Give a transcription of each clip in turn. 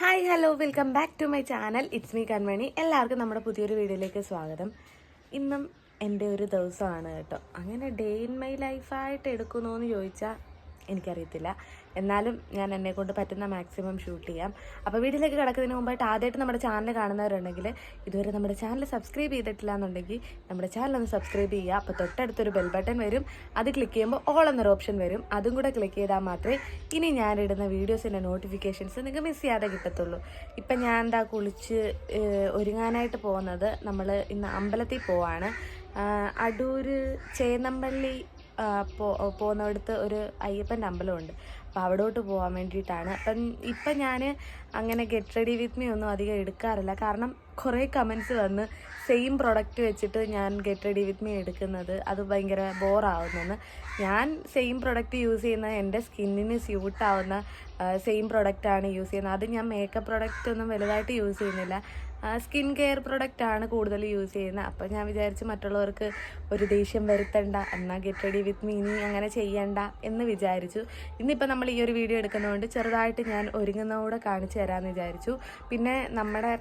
Hi hello welcome back to my channel. It's me Kanmani. എല്ലാവർക്കും നമ്മുടെ പുതിയൊരു വീഡിയോയിലേക്ക് സ്വാഗതം. ഇന്നും എന്റെ ഒരു ദിവസമാണ് കേട്ടോ. അങ്ങനെ ഡേ ഇൻ മൈ ലൈഫായിട്ട് എടുക്കുന്നു എന്ന് ചോദിച്ചാൽ എനിക്കറിയത്തില്ല. എന്നാലും ഞാൻ എന്നെ കൊണ്ട് പറ്റുന്ന മാക്സിമം ഷൂട്ട് ചെയ്യാം. അപ്പോൾ വീട്ടിലേക്ക് കിടക്കുന്നതിന് മുമ്പായിട്ട് ആദ്യമായിട്ട് നമ്മുടെ ചാനൽ കാണുന്നവരുണ്ടെങ്കിൽ ഇതുവരെ നമ്മുടെ ചാനൽ സബ്സ്ക്രൈബ് ചെയ്തിട്ടില്ല എന്നുണ്ടെങ്കിൽ നമ്മുടെ ചാനൽ ഒന്ന് സബ്സ്ക്രൈബ് ചെയ്യുക. അപ്പോൾ തൊട്ടടുത്തൊരു ബെൽ ബട്ടൺ വരും. അത് ക്ലിക്ക് ചെയ്യുമ്പോൾ ഓൾ എന്നൊരു ഓപ്ഷൻ വരും. അതും കൂടെ ക്ലിക്ക് ചെയ്താൽ മാത്രമേ ഇനി ഞാനിടുന്ന വീഡിയോസിന്റെ നോട്ടിഫിക്കേഷൻസ് നിങ്ങൾക്ക് മിസ് ചെയ്യാതെ കിട്ടത്തുള്ളൂ. ഇപ്പം ഞാൻ എന്താ കുളിച്ച് ഒരുങ്ങാനായിട്ട് പോകുന്നത് നമ്മൾ ഇന്ന് അമ്പലത്തിൽ പോവാണ്. അടൂർ ചേന്നമ്പള്ളി പോകുന്നിടത്ത് ഒരു അയ്യപ്പന്റെ അമ്പലമുണ്ട്. അപ്പോൾ അവിടോട്ട് പോകാൻ വേണ്ടിയിട്ടാണ് അപ്പം ഇപ്പം ഞാൻ അങ്ങനെ ഗെറ്റ് റെഡി വിത്ത് മീ ഒന്നും അധികം എടുക്കാറില്ല. കാരണം കുറേ കമൻസ് വന്ന് സെയിം പ്രൊഡക്റ്റ് വെച്ചിട്ട് ഞാൻ ഗെറ്റ് റെഡി വിത്ത് മീ എടുക്കുന്നത് അത് ഭയങ്കര ബോറാവുന്നെന്ന് ഞാൻ സെയിം പ്രൊഡക്റ്റ് യൂസ് ചെയ്യുന്ന എന്റെ സ്കിന്നിന് സ്യൂട്ടാവുന്ന സെയിം പ്രൊഡക്റ്റാണ് യൂസ് ചെയ്യുന്നത്. അത് ഞാൻ മേക്കപ്പ് പ്രൊഡക്റ്റ് ഒന്നും വലുതായിട്ട് യൂസ് ചെയ്യുന്നില്ല. സ്കിൻ കെയർ പ്രൊഡക്റ്റ് ആണ് കൂടുതൽ യൂസ് ചെയ്യുന്നത്. അപ്പോൾ ഞാൻ വിചാരിച്ച് മറ്റുള്ളവർക്ക് ഒരു ദേഷ്യം വരുത്തണ്ട എന്നാൽ ഗെറ്റ് റെഡി വിത്ത് മീ ഇനി അങ്ങനെ ചെയ്യണ്ട എന്ന് വിചാരിച്ചു. ഇന്നിപ്പോൾ നമ്മൾ ഈ ഒരു വീഡിയോ എടുക്കുന്നതുകൊണ്ട് ചെറുതായിട്ട് ഞാൻ ഒരുങ്ങുന്നതോടെ കാണിച്ചു തരാമെന്ന് വിചാരിച്ചു. പിന്നെ നമ്മുടെ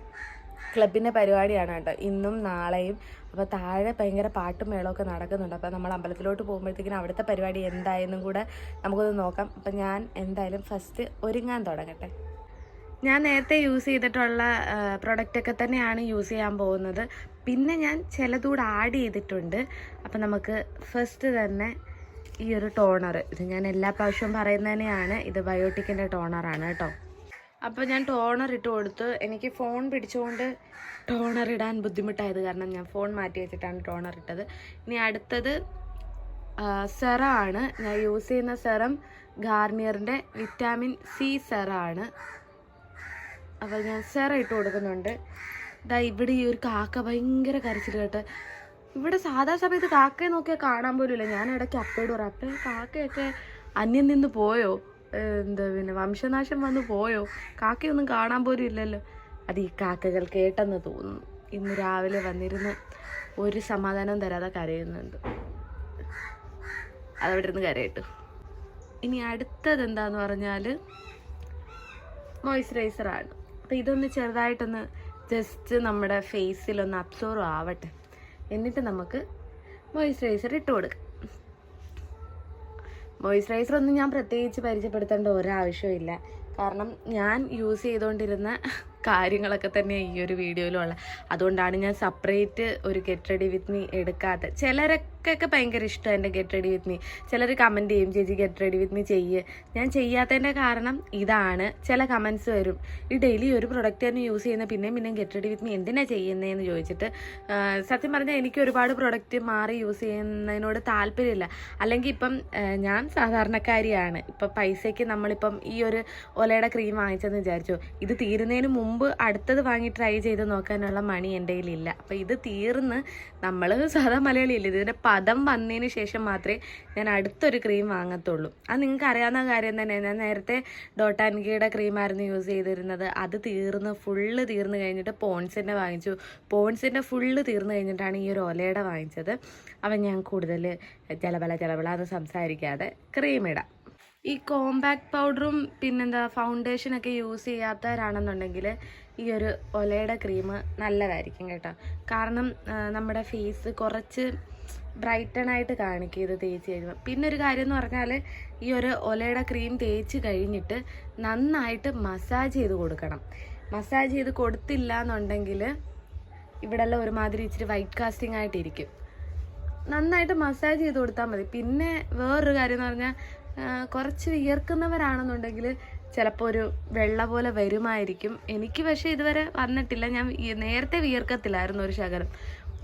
ക്ലബിന്റെ പരിപാടിയാണ് കേട്ടോ. ഇന്നും നാളെയും. അപ്പോൾ താഴെ ഭയങ്കര പാട്ടും മേളമൊക്കെ നടക്കുന്നുണ്ട്. അപ്പോൾ നമ്മൾ അമ്പലത്തിലോട്ട് പോകുമ്പോഴത്തേക്കിനും അവിടുത്തെ പരിപാടി എന്തായെന്നും കൂടെ നമുക്കൊന്ന് നോക്കാം. അപ്പം ഞാൻ എന്തായാലും ഫസ്റ്റ് ഒരുങ്ങാൻ തുടങ്ങട്ടെ. ഞാൻ നേരത്തെ യൂസ് ചെയ്തിട്ടുള്ള പ്രൊഡക്റ്റ് ഒക്കെ തന്നെയാണ് യൂസ് ചെയ്യാൻ പോകുന്നത്. പിന്നെ ഞാൻ ചിലതുകൂടെ ആഡ് ചെയ്തിട്ടുണ്ട്. അപ്പം നമുക്ക് ഫസ്റ്റ് തന്നെ ഈ ഒരു ടോണർ ഇത് ഞാൻ എല്ലാ പ്രാവശ്യവും പറയുന്നത് തന്നെയാണ്. ഇത് ബയോട്ടിക്കിന്റെ ടോണറാണ് കേട്ടോ. അപ്പോൾ ഞാൻ ടോണർ ഇട്ട് കൊടുത്ത് എനിക്ക് ഫോൺ പിടിച്ചുകൊണ്ട് ടോണർ ഇടാൻ ബുദ്ധിമുട്ടായത് കാരണം ഞാൻ ഫോൺ മാറ്റി വെച്ചിട്ടാണ് ടോണർ ഇട്ടത്. ഇനി അടുത്തത് സെറാണ് ഞാൻ യൂസ് ചെയ്യുന്ന സെറം ഗാർണിയറിന്റെ വിറ്റാമിൻ സി സെറം ആണ്. അപ്പോൾ ഞാൻ സെറ ഇട്ട് കൊടുക്കുന്നുണ്ട്. ഇതാ ഇവിടെ ഈ ഒരു കാക്ക ഭയങ്കര കരച്ചിൽ കേട്ട്. ഇവിടെ സാധാ സമയത്ത് കാക്കയെ നോക്കിയാൽ കാണാൻ പോലും ഇല്ല ഞാൻ ഇടയ്ക്ക് അപ്പയോട് പറയാം അപ്പം കാക്കയൊക്കെ അന്യം നിന്ന് പോയോ? എന്താ പിന്നെ വംശനാശം വന്ന് പോയോ? കാക്കയൊന്നും കാണാൻ പോലും ഇല്ലല്ലോ. അത് ഈ കാക്കകൾ കേട്ടെന്ന് തോന്നുന്നു. ഇന്ന് രാവിലെ വന്നിരുന്ന് ഒരു സമാധാനം തരാതെ കരയുന്നുണ്ട്. അതവിടെ ഇരുന്ന് കരയിട്ടു. ഇനി അടുത്തത് എന്താന്ന് പറഞ്ഞാൽ മോയ്സ്ചറൈസർ ആണ്. അപ്പോൾ ഇതൊന്ന് ചെറുതായിട്ടൊന്ന് ജസ്റ്റ് നമ്മുടെ ഫേസിലൊന്ന് അബ്സോർവ് ആവട്ടെ. എന്നിട്ട് നമുക്ക് മോയ്സ്ചറൈസർ ഇട്ട് കൊടുക്കാം. മോയ്സ്ചറൈസർ ഒന്നും ഞാൻ പ്രത്യേകിച്ച് പരിചയപ്പെടുത്തേണ്ട ഒരാവശ്യമില്ല കാരണം ഞാൻ യൂസ് ചെയ്തുകൊണ്ടിരുന്ന കാര്യങ്ങളൊക്കെ തന്നെ ഈ ഒരു വീഡിയോയിലുള്ള അതുകൊണ്ടാണ് ഞാൻ സെപ്പറേറ്റ് ഒരു ഗെറ്റ് റെഡി വിത്ത് മീ എടുക്കാത്ത ചിലരൊക്കെ ഭയങ്കര ഇഷ്ടം എന്റെ ഗെറ്റ് റെഡി വിത്ത് മീ ചിലർ കമന്റ് ചെയ്യും ചേച്ചി ഗെറ്റ് റെഡി വിത്ത് മീ ചെയ്യ്. ഞാൻ ചെയ്യാത്തതിന്റെ കാരണം ഇതാണ്. ചില കമൻസ് വരും. ഈ ഡെയിലി ഒരു പ്രൊഡക്റ്റ് തന്നെ യൂസ് ചെയ്യുന്ന പിന്നെയും പിന്നെയും ഗെറ്റ് റെഡി വിത്ത് മീ എന്തിനാണ് ചെയ്യുന്നതെന്ന് ചോദിച്ചിട്ട് സത്യം പറഞ്ഞാൽ എനിക്ക് ഒരുപാട് പ്രൊഡക്റ്റ് മാറി യൂസ് ചെയ്യുന്നതിനോട് താല്പര്യമില്ല. അല്ലെങ്കിൽ ഇപ്പം ഞാൻ സാധാരണക്കാരിയാണ്. ഇപ്പം പൈസയ്ക്ക് നമ്മളിപ്പം ഈ ഒരു ഒലയുടെ ക്രീം വാങ്ങിച്ചെന്ന് വിചാരിച്ചു ഇത് തീരുന്നതിന് മുമ്പ് അടുത്തത് വാങ്ങി ട്രൈ ചെയ്ത് നോക്കാനുള്ള മണി എന്റെ കയ്യിലില്ല. അപ്പോൾ ഇത് തീർന്ന് നമ്മൾ സാധാ മലയാളിയില്ല ഇതിന്റെ പദം വന്നതിന് ശേഷം മാത്രമേ ഞാൻ അടുത്തൊരു ക്രീം വാങ്ങത്തുള്ളൂ. അത് നിങ്ങൾക്ക് അറിയാവുന്ന കാര്യം തന്നെ. ഞാൻ നേരത്തെ ഡോട്ട് ആൻഡ് കീയുടെ ക്രീമായിരുന്നു യൂസ് ചെയ്തിരുന്നത്. അത് തീർന്ന് ഫുള്ള് തീർന്നു കഴിഞ്ഞിട്ട് പോൺസിന്റെ വാങ്ങിച്ചു. പോൺസിന്റെ ഫുള്ള് തീർന്നു കഴിഞ്ഞിട്ടാണ് ഈ ഒരു ഒലയുടെ വാങ്ങിച്ചത്. അപ്പം ഞാൻ കൂടുതൽ ജലബല ജലബല എന്ന് സംസാരിക്കാതെ ക്രീം ഇടാം. ഈ കോമ്പാക്ട് പൗഡറും പിന്നെന്താ ഫൗണ്ടേഷനൊക്കെ യൂസ് ചെയ്യാത്തവരാണെന്നുണ്ടെങ്കിൽ ഈ ഒരു ഒലയുടെ ക്രീം നല്ലതായിരിക്കും കേട്ടോ. കാരണം നമ്മുടെ ഫേസ് കുറച്ച് ബ്രൈറ്റൺ ആയിട്ട് കാണിക്കും ഇത് തേച്ച് കഴിയുമ്പോൾ പിന്നെ ഒരു കാര്യം എന്ന് പറഞ്ഞാൽ ഈ ഒരു ഒലയുടെ ക്രീം തേച്ച് കഴിഞ്ഞിട്ട് നന്നായിട്ട് മസാജ് ചെയ്ത് കൊടുക്കണം. മസാജ് ചെയ്ത് കൊടുത്തില്ല എന്നുണ്ടെങ്കിൽ ഇവിടെല്ലാം ഒരുമാതിരി ഇച്ചിരി വൈറ്റ് കാസ്റ്റിംഗ് ആയിട്ടിരിക്കും നന്നായിട്ട് മസാജ് ചെയ്ത് കൊടുത്താൽ മതി. പിന്നെ വേറൊരു കാര്യം എന്ന് പറഞ്ഞാൽ കുറച്ച് വിയർക്കുന്നവരാണെന്നുണ്ടെങ്കിൽ ചിലപ്പോൾ ഒരു വെള്ള പോലെ വരുമായിരിക്കും. എനിക്ക് പക്ഷേ ഇതുവരെ വന്നിട്ടില്ല. ഞാൻ നേരത്തെ വിയർക്കത്തില്ലായിരുന്നു ഒരു ശകലം.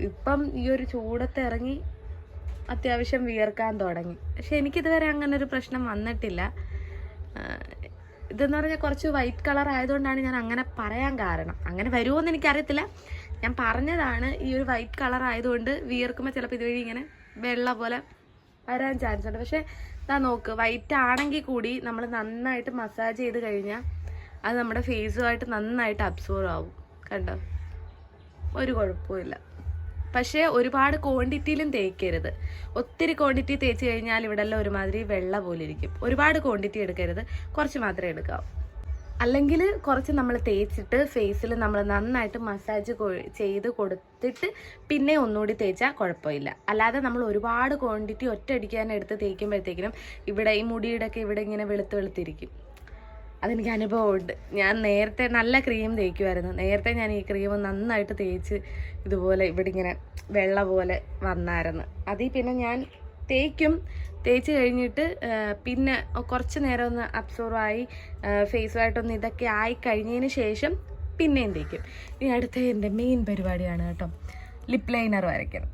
ഇപ്പം ഈ ഒരു ചൂടത്ത് ഇറങ്ങി അത്യാവശ്യം വിയർക്കാൻ തുടങ്ങി. പക്ഷെ എനിക്കിതുവരെ അങ്ങനെ ഒരു പ്രശ്നം വന്നിട്ടില്ല. ഇതെന്ന് പറഞ്ഞാൽ കുറച്ച് വൈറ്റ് കളർ ആയതുകൊണ്ടാണ് ഞാൻ അങ്ങനെ പറയാൻ കാരണം. അങ്ങനെ വരുമോ എന്ന് എനിക്കറിയത്തില്ല. ഞാൻ പറഞ്ഞതാണ് ഈ ഒരു വൈറ്റ് കളർ ആയതുകൊണ്ട് വിയർക്കുമ്പോൾ ചിലപ്പോൾ ഇതുവഴി ഇങ്ങനെ വെള്ള പോലെ വരാൻ ചാൻസ് ഉണ്ട്. പക്ഷേ ഇതാ നോക്ക് വൈറ്റ് ആണെങ്കിൽ കൂടി നമ്മൾ നന്നായിട്ട് മസാജ് ചെയ്ത് കഴിഞ്ഞാൽ അത് നമ്മുടെ ഫേസുമായിട്ട് നന്നായിട്ട് അബ്സോർവ് ആവും. കണ്ടോ? ഒരു കുഴപ്പമില്ല പക്ഷേ ഒരുപാട് ക്വാണ്ടിറ്റിയിലും തേക്കരുത്. ഒത്തിരി ക്വാണ്ടിറ്റി തേച്ച് കഴിഞ്ഞാൽ ഇവിടെ എല്ലാം ഒരുമാതിരി വെള്ള പോലെ ഇരിക്കും. ഒരുപാട് ക്വാണ്ടിറ്റി എടുക്കരുത്. കുറച്ച് മാത്രമേ എടുക്കാവൂ. അല്ലെങ്കിൽ കുറച്ച് നമ്മൾ തേച്ചിട്ട് ഫേസിൽ നമ്മൾ നന്നായിട്ട് മസാജ് ചെയ്ത് കൊടുത്തിട്ട് പിന്നെ ഒന്നുകൂടി തേച്ചാൽ കുഴപ്പമില്ല. അല്ലാതെ നമ്മൾ ഒരുപാട് ക്വാണ്ടിറ്റി ഒറ്റയടിക്കാൻ എടുത്ത് തേക്കുമ്പോഴത്തേക്കിനും ഇവിടെ ഈ മുടിയുടെ ഒക്കെ ഇവിടെ ഇങ്ങനെ വെളുത്ത് വെളുത്തിരിക്കും. അതെനിക്ക് അനുഭവമുണ്ട്. ഞാൻ നേരത്തെ നല്ല ക്രീം തേക്കുമായിരുന്നു നേരത്തെ ഞാൻ ഈ ക്രീം നന്നായിട്ട് തേച്ച് ഇതുപോലെ ഇവിടെ ഇങ്ങനെ വെള്ള പോലെ വന്നായിരുന്നു. അതിൽ പിന്നെ ഞാൻ തേക്കും. തേച്ച് കഴിഞ്ഞിട്ട് പിന്നെ കുറച്ച് നേരം ഒന്ന് അബ്സോർവ് ആയി ഫേസുമായിട്ടൊന്ന് ഇതൊക്കെ ആയി കഴിഞ്ഞതിന് ശേഷം പിന്നെയും തേക്കും. ഇനി അടുത്ത എന്റെ മെയിൻ പരിപാടിയാണ് കേട്ടോ ലിപ് ലൈനർ വരയ്ക്കണം.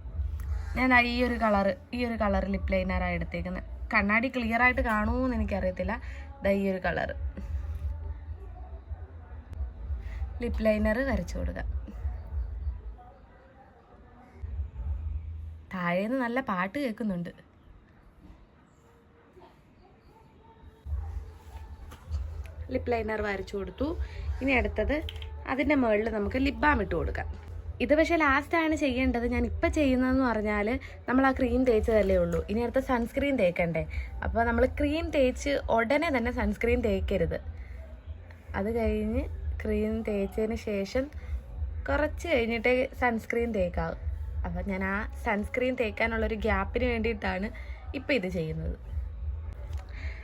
ഞാൻ ഈ ഒരു കളറ് ഈ ഒരു കളർ ലിപ് ലൈനറാണ് എടുത്തേക്കുന്നത് കണ്ണാടി ക്ലിയർ ആയിട്ട് കാണുമോയെന്ന് എനിക്കറിയത്തില്ല. ദാ ഈ ഒരു കളറ് ലിപ് ലൈനർ വരച്ചു കൊടുക്കുക താഴേന്ന് നല്ല പാട്ട് കേൾക്കുന്നുണ്ട്. ലിപ് ലൈനർ വരച്ചു കൊടുത്തു. ഇനി അടുത്തത് അതിന്റെ മുകളിൽ നമുക്ക് ലിപ് ബാം ഇട്ട് കൊടുക്കാം. ഇത് പക്ഷേ ലാസ്റ്റാണ് ചെയ്യേണ്ടത്. ഞാൻ ഇപ്പം ചെയ്യുന്നതെന്ന് പറഞ്ഞാൽ നമ്മൾ ആ ക്രീം തേച്ചതല്ലേ ഉള്ളൂ. ഇനി അടുത്ത സൺസ്ക്രീൻ തേക്കണ്ടേ? അപ്പോൾ നമ്മൾ ക്രീം തേച്ച് ഉടനെ തന്നെ സൺസ്ക്രീൻ തേക്കരുത്. അത് കഴിഞ്ഞ് ക്രീം തേച്ചതിന് ശേഷം കുറച്ച് കഴിഞ്ഞിട്ട് സൺസ്ക്രീൻ തേക്കാവും. അപ്പം ഞാൻ ആ സൺസ്ക്രീൻ തേക്കാനുള്ളൊരു ഗ്യാപ്പിന് വേണ്ടിയിട്ടാണ് ഇപ്പം ഇത് ചെയ്യുന്നത്.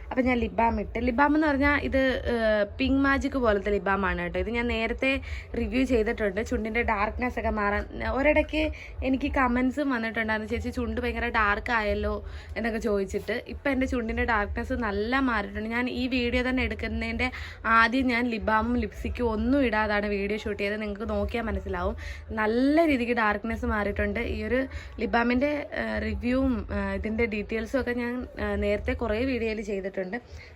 അപ്പം ഞാൻ ലിബാം ഇട്ട്. ലിബാം എന്ന് പറഞ്ഞാൽ ഇത് പിങ്ക് മാജിക് പോലത്തെ ലിബാമാണ് കേട്ടോ. ഇത് ഞാൻ നേരത്തെ റിവ്യൂ ചെയ്തിട്ടുണ്ട്. ചുണ്ടിന്റെ ഡാർക്ക്നെസ് ഒക്കെ മാറാൻ ഒരിടയ്ക്ക് എനിക്ക് കമൻസും വന്നിട്ടുണ്ടായിരുന്നു ചേച്ചി ചുണ്ട് ഭയങ്കര ഡാർക്ക് ആയല്ലോ എന്നൊക്കെ ചോദിച്ചിട്ട്. ഇപ്പം എന്റെ ചുണ്ടിന്റെ ഡാർക്ക്നെസ് നല്ല മാറിയിട്ടുണ്ട്. ഞാൻ ഈ വീഡിയോ തന്നെ എടുക്കുന്നതിന്റെ ആദ്യം ഞാൻ ലിബാമും ലിപ്സ്റ്റിക്കും ഒന്നും ഇടാതാണ് വീഡിയോ ഷൂട്ട് ചെയ്തത്. നിങ്ങൾക്ക് നോക്കിയാൽ മനസ്സിലാവും. നല്ല രീതിക്ക് ഡാർക്ക്നെസ് മാറിയിട്ടുണ്ട്. ഈ ഒരു ലിബാമിന്റെ റിവ്യൂവും ഇതിന്റെ ഡീറ്റെയിൽസും ഒക്കെ ഞാൻ നേരത്തെ കുറേ വീഡിയോയിൽ ചെയ്തിട്ടുണ്ട്.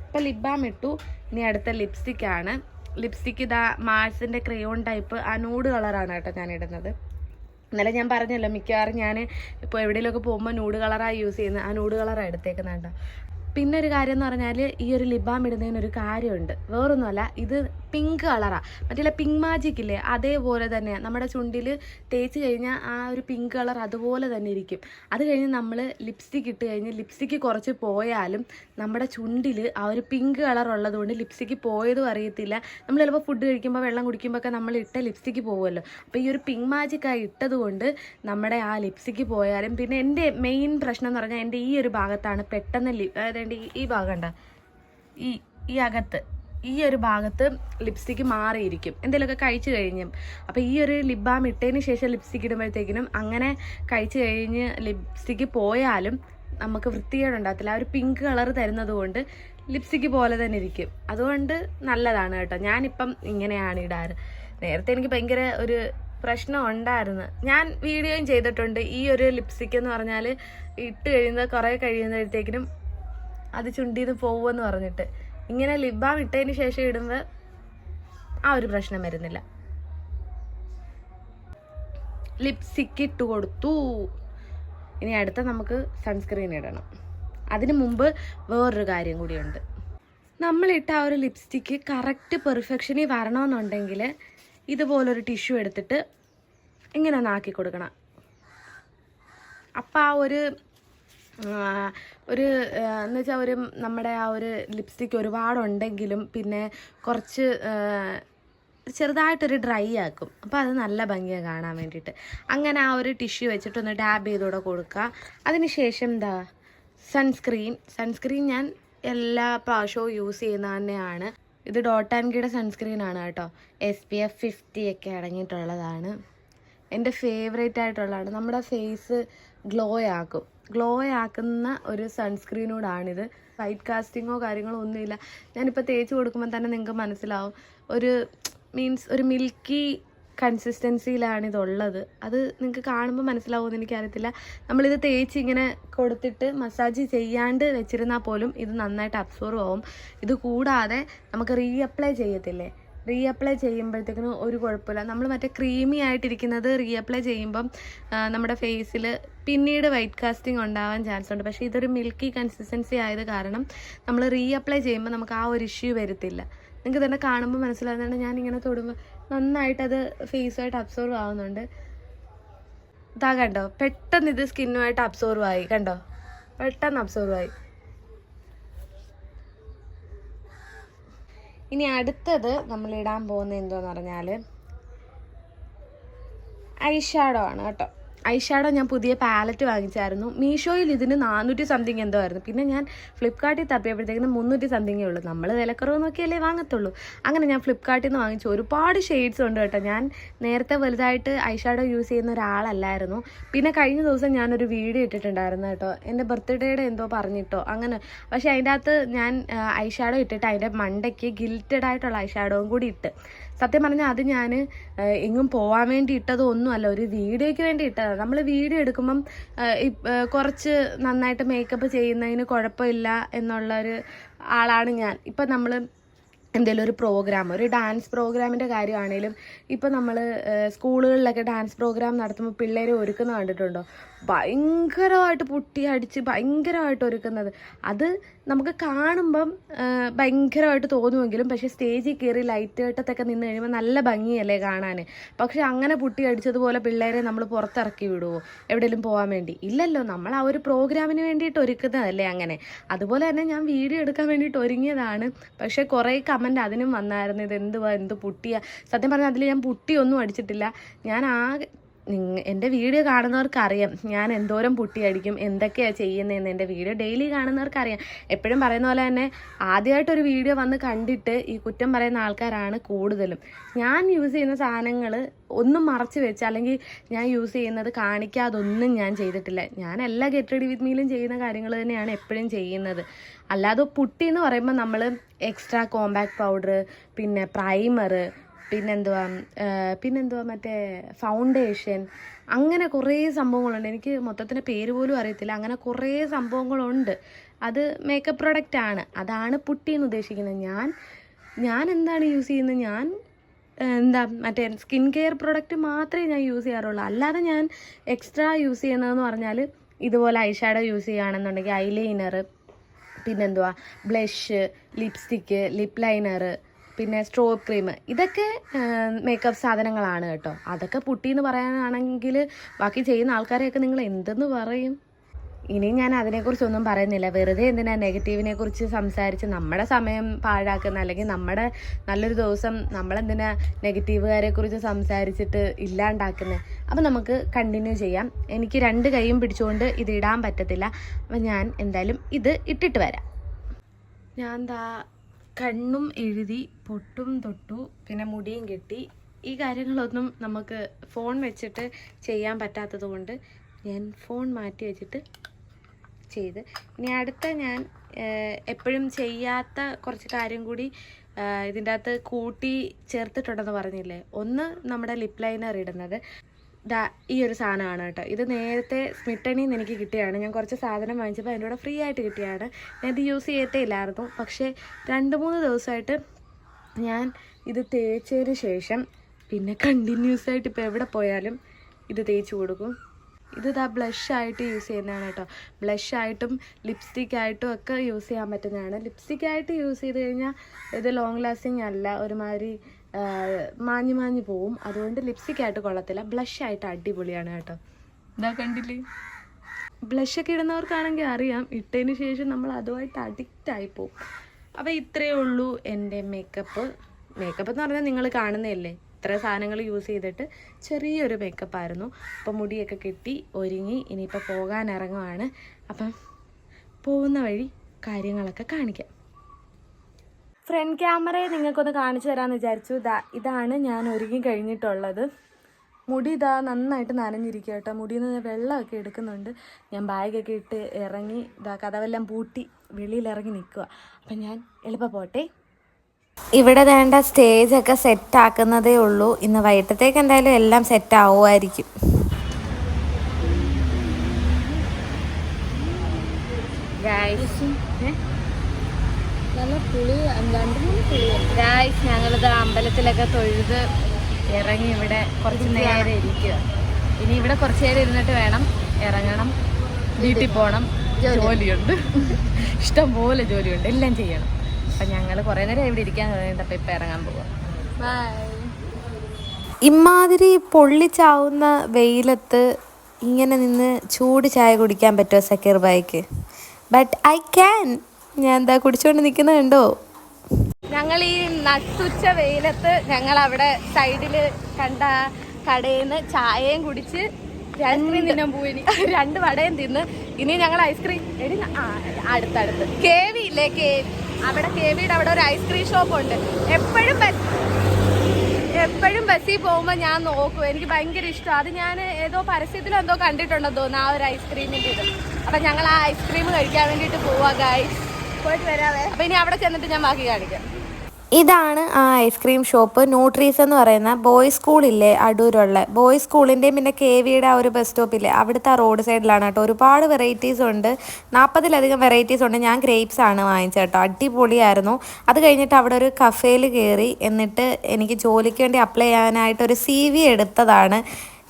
ഇപ്പോൾ ബാം ഇട്ടു. ഇനി അടുത്ത ലിപ്സ്റ്റിക് ആണ്. ലിപ്സ്റ്റിക് ഇതാ മാഴ്സിന്റെ ക്രയോൺ ടൈപ്പ് ആ നൂഡ് കളറാണ് കേട്ടോ ഞാൻ ഇടുന്നത്. ഇന്നലെ ഞാൻ പറഞ്ഞല്ലോ മിക്കവാറും ഞാൻ ഇപ്പോൾ എവിടെയെങ്കിലുമൊക്കെ പോകുമ്പോൾ നൂഡ് കളറാണ് യൂസ് ചെയ്യുന്നത് ആ നൂഡ് കളറാണ് എടുത്തേക്കുന്നത് കേട്ടോ പിന്നെ ഒരു കാര്യം എന്ന് പറഞ്ഞാൽ ഈ ഒരു ലിബാം ഇടുന്നതിനൊരു കാര്യമുണ്ട്. വേറൊന്നുമല്ല ഇത് പിങ്ക് കളറാണ് മറ്റേ പിങ്ക് മാജിക് ഇല്ലേ? അതേപോലെ തന്നെ നമ്മുടെ ചുണ്ടിൽ തേച്ച് കഴിഞ്ഞാൽ ആ ഒരു പിങ്ക് കളർ അതുപോലെ തന്നെ ഇരിക്കും. അത് കഴിഞ്ഞ് നമ്മൾ ലിപ്സ്റ്റിക് ഇട്ട് കഴിഞ്ഞ് ലിപ്സ്റ്റിക്ക് കുറച്ച് പോയാലും നമ്മുടെ ചുണ്ടിൽ ആ ഒരു പിങ്ക് കളർ ഉള്ളതുകൊണ്ട് ലിപ്സ്റ്റിക്ക് പോയതും അറിയത്തില്ല. നമ്മൾ ചിലപ്പോൾ ഫുഡ് കഴിക്കുമ്പോൾ വെള്ളം കുടിക്കുമ്പോൾ ഒക്കെ നമ്മൾ ഇട്ട ലിപ്സ്റ്റിക്ക് പോകുമല്ലോ അപ്പോൾ ഈ ഒരു പിങ്ക് മാജിക്കായി ഇട്ടത് കൊണ്ട് നമ്മുടെ ആ ലിപ്സ്റ്റിക്ക് പോയാലും പിന്നെ എന്റെ മെയിൻ പ്രശ്നം എന്ന് പറഞ്ഞാൽ എന്റെ ഈ ഒരു ഭാഗത്താണ് പെട്ടെന്ന് ലി അതായത് ഈ ഭാഗം ഉണ്ടോ ഈ ഈ അകത്ത്. ഈ ഒരു ഭാഗത്ത് ലിപ്സ്റ്റിക്ക് മാറിയിരിക്കും. എന്തെങ്കിലുമൊക്കെ കഴിച്ചു കഴിഞ്ഞ്. അപ്പോൾ ഈ ഒരു ലിപ് ബാം ഇട്ടതിന് ശേഷം ലിപ്സ്റ്റിക്ക് ഇടുമ്പോഴത്തേക്കിനും അങ്ങനെ കഴിച്ചു കഴിഞ്ഞ് ലിപ്സ്റ്റിക്ക് പോയാലും നമുക്ക് വൃത്തികേടുണ്ടാകത്തില്ല ആ ഒരു പിങ്ക് കളർ തരുന്നത് കൊണ്ട് ലിപ്സ്റ്റിക്ക് പോലെ തന്നെ ഇരിക്കും. അതുകൊണ്ട് നല്ലതാണ് കേട്ടോ. ഞാനിപ്പം ഇങ്ങനെയാണ് ഇടാറ്. നേരത്തെ എനിക്ക് ഭയങ്കര ഒരു പ്രശ്നം ഉണ്ടായിരുന്നു. ഞാൻ വീഡിയോയും ചെയ്തിട്ടുണ്ട്. ഈ ഒരു ലിപ്സ്റ്റിക് എന്ന് പറഞ്ഞാൽ ഇട്ട് കഴിയുന്നത് കുറേ കഴിയുമ്പോഴത്തേക്കിനും അത് ചുണ്ടിന്ന് പോകുമെന്ന് പറഞ്ഞിട്ട്. ഇങ്ങനെ ലിപ് ബാം ഇട്ടതിന് ശേഷം ഇടുമ്പോൾ ആ ഒരു പ്രശ്നം വരുന്നില്ല. ലിപ്സ്റ്റിക്ക് ഇട്ട് കൊടുത്തു. ഇനി അടുത്ത നമുക്ക് സൺസ്ക്രീൻ ഇടണം. അതിന് മുമ്പ് വേറൊരു കാര്യം കൂടിയുണ്ട്. നമ്മളിട്ട ആ ഒരു ലിപ്സ്റ്റിക്ക് കറക്റ്റ് പെർഫെക്ഷനിൽ വരണമെന്നുണ്ടെങ്കിൽ ഇതുപോലൊരു ടിഷ്യൂ എടുത്തിട്ട് ഇങ്ങനെ ഒന്ന് ആക്കി കൊടുക്കണം. അപ്പം ആ ഒരു ഒരു എന്ന് വെച്ചാൽ ഒരു നമ്മുടെ ആ ഒരു ലിപ്സ്റ്റിക്ക് ഒരുപാടുണ്ടെങ്കിലും പിന്നെ കുറച്ച് ചെറുതായിട്ടൊരു ഡ്രൈ ആക്കും. അപ്പോൾ അത് നല്ല ഭംഗിയാണ് കാണാൻ വേണ്ടിയിട്ട്. അങ്ങനെ ആ ഒരു ടിഷ്യൂ വെച്ചിട്ടൊന്ന് ഡാബ് ചെയ്തുകൂടെ കൊടുക്കുക അതിനുശേഷം എന്താ? സൺസ്ക്രീൻ സൺസ്ക്രീൻ ഞാൻ എല്ലാ പ്രാവശ്യവും യൂസ് ചെയ്യുന്ന തന്നെയാണ്. ഇത് ഡോട്ട് ആൻഡ് ഗിയുടെ സൺസ്ക്രീൻ ആണ് കേട്ടോ. എസ് പി എഫ് ഫിഫ്റ്റി ഒക്കെ അടങ്ങിയിട്ടുള്ളതാണ്. എന്റെ ഫേവറേറ്റ് ആയിട്ടുള്ളതാണ്. നമ്മുടെ ഫേസ് ഗ്ലോ ആക്കും. ഗ്ലോ ആക്കുന്ന ഒരു സൺസ്ക്രീനോടാണിത്. വൈറ്റ് കാസ്റ്റിങ്ങോ കാര്യങ്ങളോ ഒന്നുമില്ല. ഞാനിപ്പോൾ തേച്ച് കൊടുക്കുമ്പോൾ തന്നെ നിങ്ങൾക്ക് മനസ്സിലാവും. ഒരു മീൻസ് ഒരു മിൽക്കി കൺസിസ്റ്റൻസിയിലാണിതുള്ളത്. അത് നിങ്ങൾക്ക് കാണുമ്പോൾ മനസ്സിലാവുമെന്ന് എനിക്കറിയത്തില്ല. നമ്മളിത് തേച്ച് ഇങ്ങനെ കൊടുത്തിട്ട് മസാജ് ചെയ്യാണ്ട് വെച്ചിരുന്നാൽ പോലും ഇത് നന്നായിട്ട് അബ്സോർവ് ആവും. ഇത് കൂടാതെ നമുക്ക് റീഅപ്ലൈ ചെയ്യത്തില്ലേ? റീ ചെയ്യുമ്പോഴത്തേക്കും ഒരു കുഴപ്പമില്ല. നമ്മൾ മറ്റേ ക്രീമി ആയിട്ടിരിക്കുന്നത് റീഅപ്ലൈ ചെയ്യുമ്പം നമ്മുടെ ഫേസിൽ പിന്നീട് വൈറ്റ് കാസ്റ്റിംഗ് ഉണ്ടാവാൻ ചാൻസ് ഉണ്ട്. പക്ഷേ ഇതൊരു മിൽക്കി കൺസിസ്റ്റൻസി ആയത് കാരണം നമ്മൾ റീഅപ്ലൈ ചെയ്യുമ്പോൾ നമുക്ക് ആ ഒരു ഇഷ്യൂ വരത്തില്ല. നിങ്ങൾക്ക് തന്നെ കാണുമ്പോൾ മനസ്സിലാകുന്നതാണ് ഞാൻ ഇങ്ങനെ തൊടുമ്പോൾ നന്നായിട്ട് അത് ഫേസുമായിട്ട് അബ്സോർവ് ആവുന്നുണ്ട്. ഇതാ കണ്ടോ? പെട്ടെന്ന് ഇത് സ്കിന്നുമായിട്ട് അബ്സോർവ് ആയി. കണ്ടോ? പെട്ടെന്ന് അബ്സോർവ് ആയി. ഇനി അടുത്തത് നമ്മൾ ഇടാൻ പോകുന്നത് എന്തോന്ന് പറഞ്ഞാൽ ഐഷാഡോ ആണ് കേട്ടോ. ഐഷാഡോ ഞാൻ പുതിയ പാലറ്റ് വാങ്ങിച്ചായിരുന്നു. മീഷോയിൽ ഇതിന് നാനൂറ്റി സംതിങ് എന്തോ ആയിരുന്നു. പിന്നെ ഞാൻ ഫ്ലിപ്കാർട്ടിൽ തപ്പിയപ്പോഴത്തേക്കും മുന്നൂറ്റി സംതിങ്ങേ ഉള്ളൂ. നമ്മൾ വിലക്കുറവ് നോക്കിയല്ലേ വാങ്ങത്തുള്ളൂ. അങ്ങനെ ഞാൻ ഫ്ലിപ്കാർട്ടിൽ നിന്ന് വാങ്ങിച്ചു. ഒരുപാട് ഷെയ്ഡ്സ് ഉണ്ട് കേട്ടോ. ഞാൻ നേരത്തെ വലുതായിട്ട് ഐഷാഡോ യൂസ് ചെയ്യുന്ന ഒരാളല്ലായിരുന്നു. പിന്നെ കഴിഞ്ഞ ദിവസം ഞാനൊരു വീഡിയോ ഇട്ടിട്ടുണ്ടായിരുന്നു കേട്ടോ. എന്റെ ബർത്ത്ഡേയുടെ എന്തോ പറഞ്ഞിട്ടോ. അങ്ങനെ. പക്ഷേ അതിന്റെ അകത്ത് ഞാൻ ഐഷാഡോ ഇട്ടിട്ട് അതിന്റെ മണ്ടയ്ക്ക് ഗിൽറ്റഡ് ആയിട്ടുള്ള ഐഷാഡോയും കൂടി ഇട്ട്. സത്യം പറഞ്ഞാൽ അത് ഞാൻ എങ്ങും പോകാൻ വേണ്ടി ഇട്ടതോ ഒന്നുമല്ല ഒരു വീഡിയോയ്ക്ക് വേണ്ടി ഇട്ടതാണ് നമ്മൾ വീഡിയോ എടുക്കുമ്പം കുറച്ച് നന്നായിട്ട് മേക്കപ്പ് ചെയ്യുന്നതിന് കുഴപ്പമില്ല എന്നുള്ളൊരു ആളാണ് ഞാൻ. ഇപ്പം നമ്മൾ എന്തെങ്കിലും ഒരു പ്രോഗ്രാം ഒരു ഡാൻസ് പ്രോഗ്രാമിന്റെ കാര്യമാണെങ്കിലും ഇപ്പം നമ്മൾ സ്കൂളുകളിലൊക്കെ ഡാൻസ് പ്രോഗ്രാം നടത്തുമ്പോൾ പിള്ളേരെ ഒരുക്കുന്ന കണ്ടിട്ടുണ്ടോ? ഭയങ്കരമായിട്ട് പൊട്ടി അടിച്ച് ഭയങ്കരമായിട്ട് ഒരുക്കുന്നത്. അത് നമുക്ക് കാണുമ്പം ഭയങ്കരമായിട്ട് തോന്നുമെങ്കിലും പക്ഷേ സ്റ്റേജിൽ കയറി ലൈറ്റ് കെട്ടത്തൊക്കെ നിന്ന് കഴിയുമ്പോൾ നല്ല ഭംഗിയല്ലേ കാണാൻ പക്ഷേ അങ്ങനെ പുട്ടി അടിച്ചതുപോലെ പിള്ളേരെ നമ്മൾ പുറത്തിറക്കി വിടുമോ എവിടെയെങ്കിലും പോകാൻ വേണ്ടി. ഇല്ലല്ലോ നമ്മൾ ആ ഒരു പ്രോഗ്രാമിന് വേണ്ടിയിട്ട് ഒരുക്കുന്നതല്ലേ അങ്ങനെ. അതുപോലെ തന്നെ ഞാൻ വീഡിയോ എടുക്കാൻ വേണ്ടിയിട്ട് ഒരുങ്ങിയതാണ്. പക്ഷേ കുറേ കമന്റ് അതിനും വന്നായിരുന്നു. ഇത് എന്തുവാ എന്ത് പുട്ടിയാ? സത്യം പറഞ്ഞാൽ അതിൽ ഞാൻ പുട്ടിയൊന്നും അടിച്ചിട്ടില്ല. ഞാൻ നിങ്ങ എന്റെ വീഡിയോ കാണുന്നവർക്കറിയാം. ഞാൻ എന്തോരം പുട്ടി അടിക്കും എന്തൊക്കെയാണ് ചെയ്യുന്നതെന്ന് എന്റെ വീഡിയോ ഡെയിലി കാണുന്നവർക്കറിയാം. എപ്പോഴും പറയുന്ന പോലെ തന്നെ ആദ്യമായിട്ടൊരു വീഡിയോ വന്ന് കണ്ടിട്ട് ഈ കുറ്റം പറയുന്ന ആൾക്കാരാണ് കൂടുതലും. ഞാൻ യൂസ് ചെയ്യുന്ന സാധനങ്ങൾ ഒന്നും മറച്ച് വെച്ച് അല്ലെങ്കിൽ ഞാൻ യൂസ് ചെയ്യുന്നത് കാണിക്കാതൊന്നും ഞാൻ ചെയ്തിട്ടില്ല. ഞാൻ എല്ലാ ഗെറ്റ് റെഡി വിത്ത് മീലും ചെയ്യുന്ന കാര്യങ്ങൾ തന്നെയാണ് എപ്പോഴും ചെയ്യുന്നത്. അല്ലാതെ പുട്ടി എന്ന് പറയുമ്പോൾ നമ്മൾ എക്സ്ട്രാ കോമ്പാക്ട് പൗഡർ പിന്നെ പ്രൈമർ പിന്നെന്തുവാ പിന്നെന്തുവാ മറ്റേ ഫൗണ്ടേഷൻ അങ്ങനെ കുറേ സംഭവങ്ങളുണ്ട്. എനിക്ക് മൊത്തത്തിന്റെ പേര് പോലും അറിയത്തില്ല. അങ്ങനെ കുറേ സംഭവങ്ങളുണ്ട്. അത് മേക്കപ്പ് പ്രൊഡക്റ്റ് ആണ്. അതാണ് പുട്ടി എന്ന് ഉദ്ദേശിക്കുന്നത്. ഞാൻ ഞാൻ എന്താണ് യൂസ് ചെയ്യുന്നത്? ഞാൻ എന്താ മറ്റേ സ്കിൻ കെയർ പ്രൊഡക്റ്റ് മാത്രമേ ഞാൻ യൂസ് ചെയ്യാറുള്ളൂ. അല്ലാതെ ഞാൻ എക്സ്ട്രാ യൂസ് ചെയ്യുന്നതെന്ന് പറഞ്ഞാൽ ഇതുപോലെ ഐഷാഡോ യൂസ് ചെയ്യുകയാണെന്നുണ്ടെങ്കിൽ ഐലൈനർ പിന്നെന്തുവാ ബ്ലഷ് ലിപ്സ്റ്റിക്ക് ലിപ് ലൈനർ പിന്നെ സ്ട്രോബ് ക്രീം ഇതൊക്കെ മേക്കപ്പ് സാധനങ്ങളാണ് കേട്ടോ. അതൊക്കെ പുട്ടി എന്ന് പറയാനാണെങ്കിൽ ബാക്കി ചെയ്യുന്ന ആൾക്കാരെയൊക്കെ നിങ്ങൾ എന്തെന്ന് പറയും? ഇനി ഞാൻ അതിനെക്കുറിച്ചൊന്നും പറയുന്നില്ല. വെറുതെ എന്തിനാ നെഗറ്റീവിനെ കുറിച്ച് സംസാരിച്ച് നമ്മുടെ സമയം പാഴാക്കുന്ന അല്ലെങ്കിൽ നമ്മുടെ നല്ലൊരു ദിവസം നമ്മളെന്തിനാ നെഗറ്റീവുകാരെ കുറിച്ച് സംസാരിച്ചിട്ട് ഇല്ലാണ്ടാക്കുന്നത് അപ്പം നമുക്ക് കണ്ടിന്യൂ ചെയ്യാം. എനിക്ക് രണ്ട് കൈയും പിടിച്ചുകൊണ്ട് ഇത് ഇടാൻ പറ്റത്തില്ല. അപ്പം ഞാൻ എന്തായാലും ഇത് ഇട്ടിട്ട് വരാം. ഞാൻ ദാ കണ്ണും എഴുതി പൊട്ടും തൊട്ടു പിന്നെ മുടിയും കെട്ടി. ഈ കാര്യങ്ങളൊന്നും നമുക്ക് ഫോൺ വെച്ചിട്ട് ചെയ്യാൻ പറ്റാത്തത് കൊണ്ട് ഞാൻ ഫോൺ മാറ്റി വെച്ചിട്ട് ചെയ്ത്. ഇനി അടുത്ത ഞാൻ എപ്പോഴും ചെയ്യാത്ത കുറച്ച് കാര്യം കൂടി ഇതിന്റെ അകത്ത് കൂട്ടി ചേർത്തിട്ടുണ്ടെന്ന് പറഞ്ഞില്ലേ? ഒന്ന് നമ്മുടെ ലിപ് ലൈനർ ഇടുന്നത്. ദാ ഈ ഒരു സാധനമാണ് കേട്ടോ. ഇത് നേരത്തെ സ്മിറ്റണി നിന്ന് എനിക്ക് കിട്ടിയതാണ്. ഞാൻ കുറച്ച് സാധനം വാങ്ങിച്ചപ്പോൾ അതിന്റെ കൂടെ ഫ്രീ ആയിട്ട് കിട്ടിയതാണ്. ഞാൻ ഇത് യൂസ് ചെയ്യത്തേ ഇല്ലായിരുന്നു പക്ഷേ രണ്ട് മൂന്ന് ദിവസമായിട്ട് ഞാൻ ഇത് തേച്ചതിന് ശേഷം പിന്നെ കണ്ടിന്യൂസ് ആയിട്ട് ഇപ്പോൾ എവിടെ പോയാലും ഇത് തേച്ച് കൊടുക്കും. ഇത് ഇതാ ബ്ലഷ് ആയിട്ട് യൂസ് ചെയ്യുന്നതാണ് കേട്ടോ. ബ്ലഷ് ആയിട്ടും ലിപ്സ്റ്റിക് ആയിട്ടും ഒക്കെ യൂസ് ചെയ്യാൻ പറ്റുന്നതാണ്. ലിപ്സ്റ്റിക്കായിട്ട് യൂസ് ചെയ്ത് കഴിഞ്ഞാൽ ഇത് ലോങ് ലാസ്റ്റിംഗ് അല്ല. ഒരുമാതിരി മാഞ്ഞു മാഞ്ഞു പോവും. അതുകൊണ്ട് ലിപ്സ്റ്റിക് ആയിട്ട് കൊള്ളത്തില്ല. ബ്ലഷ് ആയിട്ട് അടിപൊളിയാണ് കേട്ടോ. ഇതാ കണ്ടില്ലേ? ബ്ലഷ് ഒക്കെ ഇടുന്നവർക്കാണെങ്കിൽ അറിയാം. ഇട്ടതിന് ശേഷം നമ്മൾ അതുമായിട്ട് അഡിക്റ്റ് ആയി പോവും. അപ്പോൾ ഇത്രയേ ഉള്ളൂ എന്റെ മേക്കപ്പ് മേക്കപ്പ് എന്ന് പറഞ്ഞാൽ നിങ്ങൾ കാണുന്നതല്ലേ? ഇത്ര സാധനങ്ങൾ യൂസ് ചെയ്തിട്ട് ചെറിയൊരു മേക്കപ്പ് ആയിരുന്നു. അപ്പം മുടിയൊക്കെ കെട്ടി ഒരുങ്ങി ഇനിയിപ്പോൾ പോകാൻ ഇറങ്ങുവാണ്. അപ്പം പോകുന്ന വഴി കാര്യങ്ങളൊക്കെ കാണിക്കാം. ഫ്രണ്ട് ക്യാമറയെ നിങ്ങൾക്കൊന്ന് കാണിച്ചു തരാമെന്ന് വിചാരിച്ചു. ഇതാ ഇതാണ് ഞാൻ ഒരുങ്ങി കഴിഞ്ഞിട്ടുള്ളത്. മുടി ഇതാ നന്നായിട്ട് നനഞ്ഞിരിക്കുക കേട്ടോ. മുടിയിൽ നിന്ന് വെള്ളമൊക്കെ എടുക്കുന്നുണ്ട്. ഞാൻ ബാഗൊക്കെ ഇട്ട് ഇറങ്ങി ഇതാ കഥവെല്ലാം പൂട്ടി വെളിയിൽ ഇറങ്ങി നിൽക്കുക. അപ്പം ഞാൻ എളുപ്പം പോട്ടെ. ഇവിടെ വേണ്ട സ്റ്റേജൊക്കെ സെറ്റാക്കുന്നതേ ഉള്ളൂ. ഇന്ന് വൈകിട്ടത്തേക്ക് എന്തായാലും എല്ലാം സെറ്റ് ആവുമായിരിക്കും. ഗായ്സ് ഞങ്ങളിത് അമ്പലത്തിലൊക്കെ തൊഴുത് ഇറങ്ങി ഇവിടെ കുറച്ച് നേരം ഇരിക്കുക. ഇനി ഇവിടെ കുറച്ച് നേരം ഇരുന്നിട്ട് വേണം ഇറങ്ങണം വീട്ടിൽ പോകണം ജോലിയുണ്ട്. ഇഷ്ടം പോലെ ജോലിയുണ്ട്. എല്ലാം ചെയ്യണം. അപ്പം ഞങ്ങൾ കുറേ നേരം ഇവിടെ ഇരിക്കാൻ തുടങ്ങിയിട്ട് അപ്പം ഇപ്പം ഇറങ്ങാൻ പോവാം. ഇമാതിരി പൊള്ളിച്ചാവുന്ന വെയിലത്ത് ഇങ്ങനെ നിന്ന് ചൂട് ചായ കുടിക്കാൻ പറ്റുമോ സക്കീർ ബായിക്ക് ബട്ട് ഐ ക്യാൻ ഞാൻ എന്താ കുടിച്ചുകൊണ്ട് നിൽക്കുന്നത് കണ്ടോ? ഞങ്ങൾ ഈ നട്ടുച്ച വെയിലത്ത് ഞങ്ങൾ അവിടെ സൈഡിൽ കണ്ട കടയിൽ നിന്ന് ചായയും കുടിച്ച് രണ്ട് തിന്നാൻ പോയിനി. രണ്ട് വടയും തിന്ന്. ഇനി ഞങ്ങൾ ഐസ്ക്രീം എടി അടുത്തടുത്ത്. കെ വി ഇല്ലേ കെ അവിടെ കെ വിയുടെ അവിടെ ഒരു ഐസ്ക്രീം ഷോപ്പ് ഉണ്ട്. എപ്പോഴും ബസ് എപ്പോഴും ബസ്സിൽ പോകുമ്പോൾ ഞാൻ നോക്കും. എനിക്ക് ഭയങ്കര ഇഷ്ടം. അത് ഞാൻ ഏതോ പരസ്യത്തിൽ എന്തോ കണ്ടിട്ടുണ്ടെന്ന് തോന്നുന്നു ആ ഒരു ഐസ്ക്രീമിന്റെ ഇത്. അപ്പം ഞങ്ങൾ ആ ഐസ്ക്രീം കഴിക്കാൻ വേണ്ടിയിട്ട് പോവാ ഗായ്സ് പോയിട്ട് വരാവേ. അപ്പം ഇനി അവിടെ ചെന്നിട്ട് ഞാൻ ബാക്കി കാണിക്കാം. ഇതാണ് ആ ഐസ്ക്രീം ഷോപ്പ് ന്യൂട്രീസ് എന്ന് പറയുന്ന ബോയ്സ് സ്കൂളില്ലേ അടൂരുള്ള. ബോയ്സ് സ്കൂളിന്റെയും പിന്നെ കെ വിയുടെ ആ ഒരു ബസ് സ്റ്റോപ്പില്ലേ അവിടുത്തെ ആ റോഡ് സൈഡിലാണ് കേട്ടോ. ഒരുപാട് വെറൈറ്റീസ് ഉണ്ട്. നാൽപ്പതിലധികം വെറൈറ്റീസ് ഉണ്ട്. ഞാൻ ഗ്രേപ്സ് ആണ് വാങ്ങിച്ചത് കേട്ടോ. അടിപൊളിയായിരുന്നു. അത് കഴിഞ്ഞിട്ട് അവിടെ ഒരു കഫേയിൽ കയറി എന്നിട്ട് എനിക്ക് ജോലിക്ക് വേണ്ടി അപ്ലൈ ചെയ്യാനായിട്ട് ഒരു സി വി എടുത്തതാണ്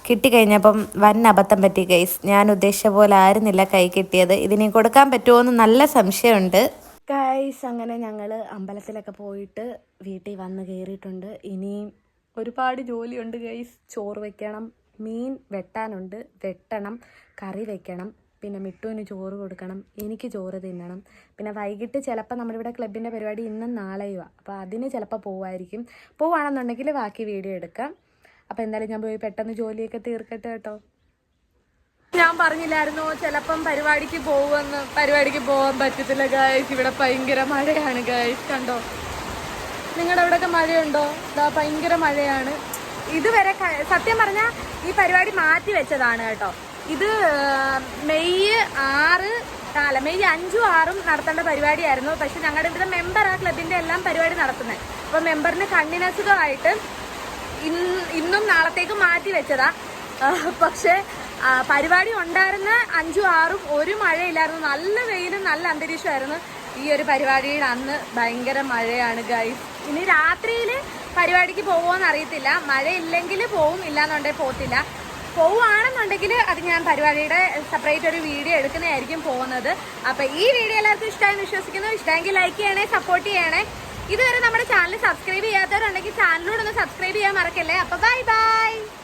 കിട്ടിക്കഴിഞ്ഞപ്പം വൻ അബദ്ധം പറ്റി ഗൈസ് ഞാൻ ഉദ്ദേശിച്ച പോലെ ആയിരുന്നില്ല കൈ കിട്ടിയത്. ഇതിനി കൊടുക്കാൻ പറ്റുമോ എന്ന് നല്ല സംശയമുണ്ട്. ഗൈസ് അങ്ങനെ ഞങ്ങൾ അമ്പലത്തിലൊക്കെ പോയിട്ട് വീട്ടിൽ വന്ന് കയറിയിട്ടുണ്ട് ഇനിയും ഒരുപാട് ജോലിയുണ്ട് ഗൈസ് ചോറ് വെക്കണം മീൻ വെട്ടാനുണ്ട് വെട്ടണം കറി വെക്കണം പിന്നെ മിട്ടുവിന് ചോറ് കൊടുക്കണം എനിക്ക് ചോറ് തിന്നണം. പിന്നെ വൈകിട്ട് ചിലപ്പോൾ നമ്മുടെ ഇവിടെ ക്ലബിന്റെ പരിപാടി ഇന്നും നാളെയുമാണ് അപ്പോൾ അതിന് ചിലപ്പോൾ പോവായിരിക്കും. പോവുകയാണെന്നുണ്ടെങ്കിൽ ബാക്കി വീഡിയോ എടുക്കാം. അപ്പോൾ എന്തായാലും ഞാൻ പോയി പെട്ടെന്ന് ജോലിയൊക്കെ തീർക്കട്ടെ കേട്ടോ. ഞാൻ പറഞ്ഞില്ലായിരുന്നു? ചിലപ്പം പരിപാടിക്ക് പോകുമെന്ന് പരിപാടിക്ക് പോകാൻ പറ്റത്തില്ല ഗായ്സ് ഇവിടെ ഭയങ്കര മഴയാണ് ഗായ്സ് കണ്ടോ? നിങ്ങളുടെ അവിടെയൊക്കെ മഴയുണ്ടോ? ഇതാ ഭയങ്കര മഴയാണ്. ഇതുവരെ സത്യം പറഞ്ഞാൽ ഈ പരിപാടി മാറ്റി വെച്ചതാണ് കേട്ടോ. ഇത് മെയ് ആറ് അല്ല മെയ് അഞ്ചും ആറും നടത്തേണ്ട പരിപാടിയായിരുന്നു. പക്ഷെ ഞങ്ങളുടെ ഇവിടെ മെമ്പർ ആ ക്ലബിന്റെ എല്ലാം പരിപാടി നടത്തുന്നത് അപ്പോൾ മെമ്പറിന് കണ്ണിനസുഖമായിട്ട് ഇന്ന് നാളത്തേക്ക് മാറ്റി വെച്ചതാ. പക്ഷെ പരിപാടി ഉണ്ടായിരുന്ന അഞ്ചും ആറും ഒരു മഴയില്ലായിരുന്നു. നല്ല വെയിലും നല്ല അന്തരീക്ഷമായിരുന്നു ഈ ഒരു പരിപാടിയുടെ അന്ന്. ഭയങ്കര മഴയാണ് ഗൈസ് ഇനി രാത്രിയിൽ പരിപാടിക്ക് പോകുമോ അറിയത്തില്ല. മഴയില്ലെങ്കിൽ പോവും ഇല്ലാന്നുണ്ടെങ്കിൽ പോകത്തില്ല പോവുകയാണെന്നുണ്ടെങ്കിൽ അത് ഞാൻ പരിപാടിയുടെ സെപ്പറേറ്റ് ഒരു വീഡിയോ എടുക്കുന്നതായിരിക്കും പോകുന്നത്. അപ്പോൾ ഈ വീഡിയോ എല്ലാവർക്കും ഇഷ്ടമായി വിശ്വസിക്കുന്നു. ഇഷ്ടമെങ്കിൽ ലൈക്ക് ചെയ്യണേ സപ്പോർട്ട് ചെയ്യണേ. ഇതുവരെ നമ്മുടെ ചാനൽ സബ്സ്ക്രൈബ് ചെയ്യാത്തവരുണ്ടെങ്കിൽ ചാനലിലൂടെ ഒന്ന് സബ്സ്ക്രൈബ് ചെയ്യാൻ മറക്കല്ലേ? അപ്പോൾ ബൈ ബൈ